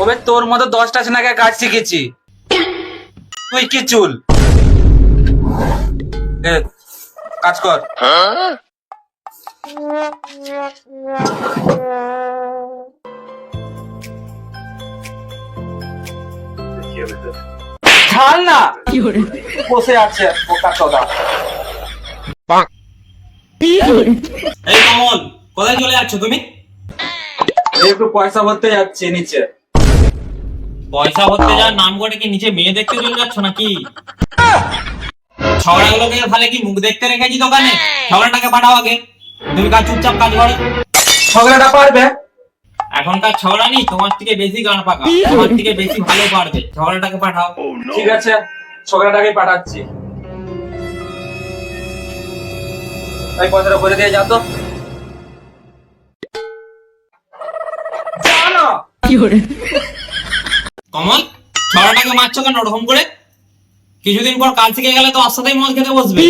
ওবে তোর মতো দশটা সেনাকে কাজ শিখেছি। তুই কি চুল? কাজ কর। ছাড় না। বসে আছে কোথায় চলে যাচ্ছ তুমি? একটু পয়সা ভরতে যাচ্ছে, নিচে। পয়সা ভরতে যাওয়ার নাম করে কি নিচে মেয়ে দেখতে চলে যাচ্ছ নাকি? ছগড়াগুলোকে তাহলে কি মুখ দেখতে রেখেছি দোকানে? ছগড়াটাকে পাঠাও আগে। তুমি কাজ চুপচাপ কাজ করো। ঝগড়াটা পারবে? এখনকার ছগড়া নি তোমার থেকে বেশি গান পাকা। তোমার থেকে বেশি ভালো পারবে। ছগড়াটাকে পাঠাও। ঠিক আছে ঝগড়াটাকে পাঠাচ্ছি। এই পয়সাটা ভরে দিয়ে যা তো যা না। কমল ছগড়াটাকে মারছো কেন? ওরকম করে? কিছুদিন পর কাল শিখে গেলে তো সাথেই মদ খেতে বসবে।